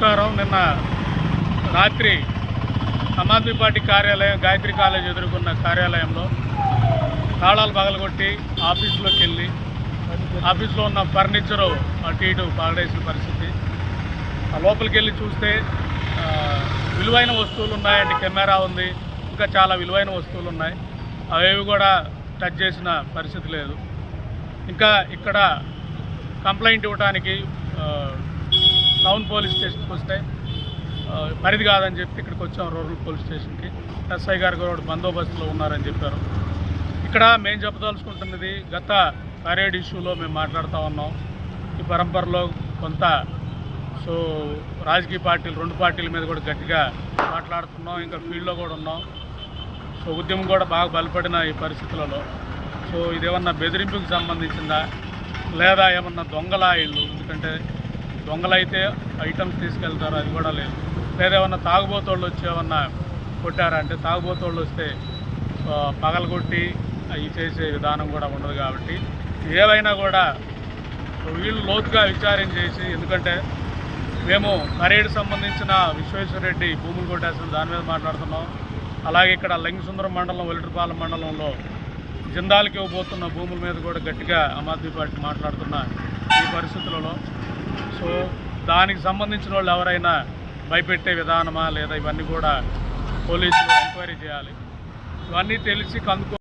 నమస్కారం. నిన్న రాత్రి సమాజ్వాదీ పార్టీ కార్యాలయం గాయత్రి కాలేజ్ ఎదుర్కొన్న కార్యాలయంలో తాళాలు పగలగొట్టి ఆఫీసులోకి వెళ్ళి ఆఫీస్లో ఉన్న ఫర్నిచరు అటు ఇటు పాడేసిన పరిస్థితి. ఆ లోపలికి వెళ్ళి చూస్తే విలువైన వస్తువులు ఉన్నాయండి. కెమెరా ఉంది. ఇంకా చాలా విలువైన వస్తువులు ఉన్నాయి. అవేవి కూడా టచ్ చేసిన పరిస్థితి లేదు. ఇంకా ఇక్కడ కంప్లైంట్ ఇవ్వడానికి టౌన్ పోలీస్ స్టేషన్కి వస్తే పరిధి కాదని చెప్పి ఇక్కడికి వచ్చాం రూరల్ పోలీస్ స్టేషన్కి. ఎస్ఐ గారు కూడా బందోబస్తులో ఉన్నారని చెప్పారు. ఇక్కడ మేము చెప్పదలుచుకుంటున్నది గత పరేడ్ ఇష్యూలో మేము మాట్లాడుతూ ఉన్నాం. ఈ పరంపరలో కొంత సో రాజకీయ పార్టీలు రెండు పార్టీల మీద కూడా గట్టిగా మాట్లాడుతున్నాం ఇంకా ఫీల్డ్లో కూడా ఉన్నాం. సో ఉద్యమం కూడా బాగా బలపడిన ఈ పరిస్థితులలో. సో ఇదేమన్నా బెదిరింపుకి సంబంధించిందా? లేదా ఏమన్నా దొంగల ఇల్లు ఎందుకంటే దొంగలైతే ఐటమ్స్ తీసుకెళ్తారు అది కూడా లేదు. లేదా ఏమన్నా తాగుబోతోళ్ళు వచ్చి ఏమన్నా కొట్టారంటే తాగుబోతోళ్ళు వస్తే పగలగొట్టి అవి చేసే విధానం కూడా ఉండదు కాబట్టి ఏవైనా కూడా వీళ్ళు లోతుగా విచారం చేసి ఎందుకంటే మేము పరేడ్ సంబంధించిన విశ్వేశ్వరరెడ్డి భూములు కొట్టేసిన దాని మీద మాట్లాడుతున్నాం. అలాగే ఇక్కడ లింగసుందరం మండలం ఒలిటిపాలెం మండలంలో జిందాలకి ఇవ్వబోతున్న భూముల మీద కూడా గట్టిగా ఆమ్ ఆద్మీ పార్టీ మాట్లాడుతున్న ఈ పరిస్థితులలో సో దానికి సంబంధించిన వాళ్ళు ఎవరైనా భయపెట్టే విధానమా లేదా ఇవన్నీ కూడా పోలీసులు ఎంక్వైరీ చేయాలి. ఇవన్నీ తెలిసి కందుకో